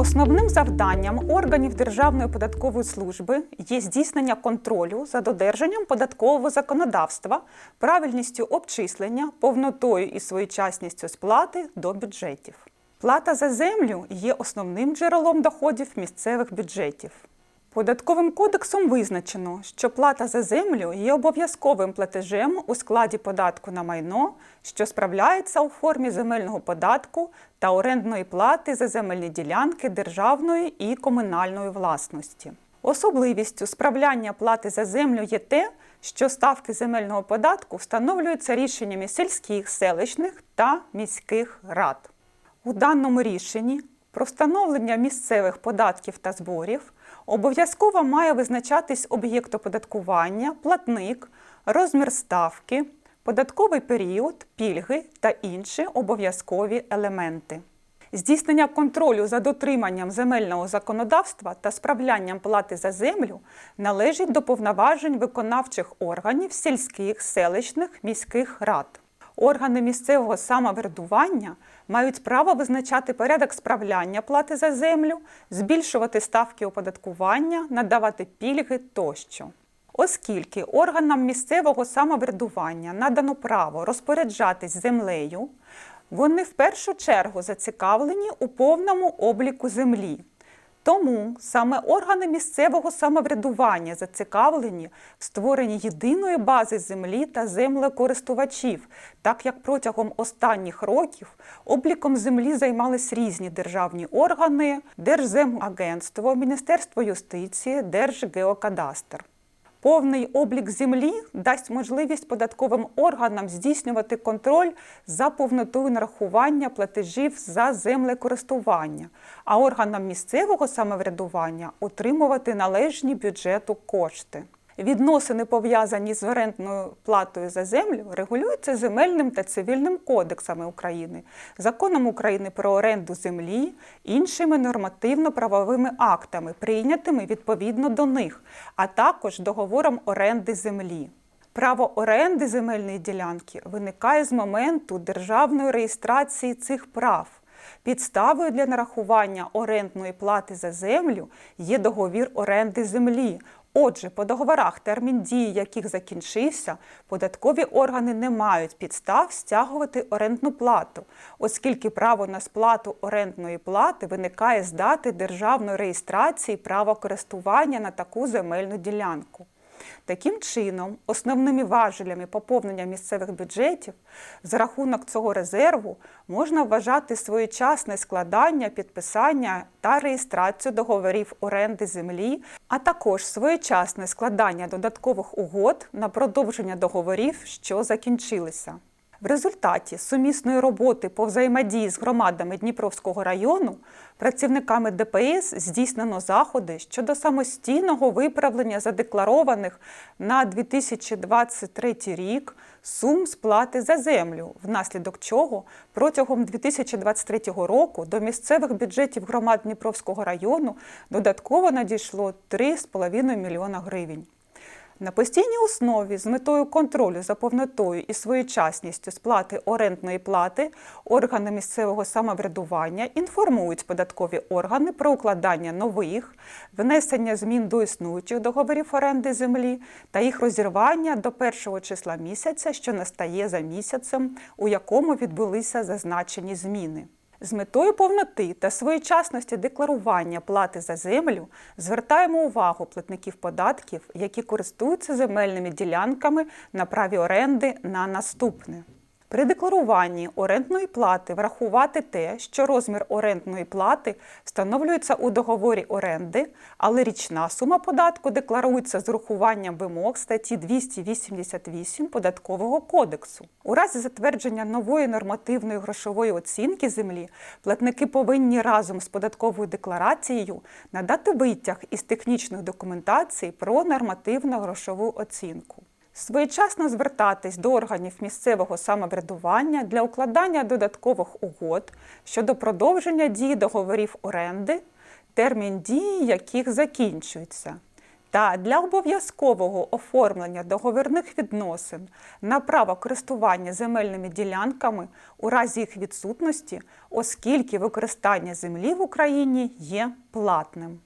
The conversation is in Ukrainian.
Основним завданням органів Державної податкової служби є здійснення контролю за додержанням податкового законодавства, правильністю обчислення, повнотою і своєчасністю сплати до бюджетів. Плата за землю є основним джерелом доходів місцевих бюджетів. Податковим кодексом визначено, що плата за землю є обов'язковим платежем у складі податку на майно, що справляється у формі земельного податку та орендної плати за земельні ділянки державної і комунальної власності. Особливістю справляння плати за землю є те, що ставки земельного податку встановлюються рішеннями сільських, селищних та міських рад. У даному рішенні про встановлення місцевих податків та зборів обов'язково має визначатись об'єкт оподаткування, платник, розмір ставки, податковий період, пільги та інші обов'язкові елементи. Здійснення контролю за дотриманням земельного законодавства та справлянням плати за землю належить до повноважень виконавчих органів сільських, селищних, міських рад. Органи місцевого самоврядування мають право визначати порядок справляння плати за землю, збільшувати ставки оподаткування, надавати пільги тощо. Оскільки органам місцевого самоврядування надано право розпоряджатись землею, вони в першу чергу зацікавлені у повному обліку землі. Тому саме органи місцевого самоврядування зацікавлені в створенні єдиної бази землі та землекористувачів, так як протягом останніх років обліком землі займались різні державні органи, Держземагентство, Міністерство юстиції, Держгеокадастр. Повний облік землі дасть можливість податковим органам здійснювати контроль за повнотою нарахування платежів за землекористування, а органам місцевого самоврядування отримувати належні бюджету кошти. Відносини, пов'язані з орендною платою за землю, регулюються земельним та цивільним кодексами України, законом України про оренду землі, іншими нормативно-правовими актами, прийнятими відповідно до них, а також договором оренди землі. Право оренди земельної ділянки виникає з моменту державної реєстрації цих прав. Підставою для нарахування орендної плати за землю є договір оренди землі. Отже, по договорах, термін дії яких закінчився, податкові органи не мають підстав стягувати орендну плату, оскільки право на сплату орендної плати виникає з дати державної реєстрації права користування на таку земельну ділянку. Таким чином, основними важелями поповнення місцевих бюджетів за рахунок цього резерву можна вважати своєчасне складання, підписання та реєстрацію договорів оренди землі, а також своєчасне складання додаткових угод на продовження договорів, що закінчилися. В результаті сумісної роботи по взаємодії з громадами Дніпровського району працівниками ДПС здійснено заходи щодо самостійного виправлення задекларованих на 2023 рік сум сплати за землю, внаслідок чого протягом 2023 року до місцевих бюджетів громад Дніпровського району додатково надійшло 3,5 мільйона гривень. На постійній основі з метою контролю за повнотою і своєчасністю сплати орендної плати органи місцевого самоврядування інформують податкові органи про укладання нових, внесення змін до існуючих договорів оренди землі та їх розірвання до першого числа місяця, що настає за місяцем, у якому відбулися зазначені зміни. З метою повноти та своєчасності декларування плати за землю звертаємо увагу платників податків, які користуються земельними ділянками на праві оренди на наступне. При декларуванні орендної плати врахувати те, що розмір орендної плати встановлюється у договорі оренди, але річна сума податку декларується з урахуванням вимог статті 288 Податкового кодексу. У разі затвердження нової нормативної грошової оцінки землі платники повинні разом з податковою декларацією надати витяг із технічної документації про нормативну грошову оцінку. Своєчасно звертатись до органів місцевого самоврядування для укладання додаткових угод щодо продовження дії договорів оренди, термін дії яких закінчується. та для обов'язкового оформлення договірних відносин на право користування земельними ділянками у разі їх відсутності, оскільки використання землі в Україні є платним.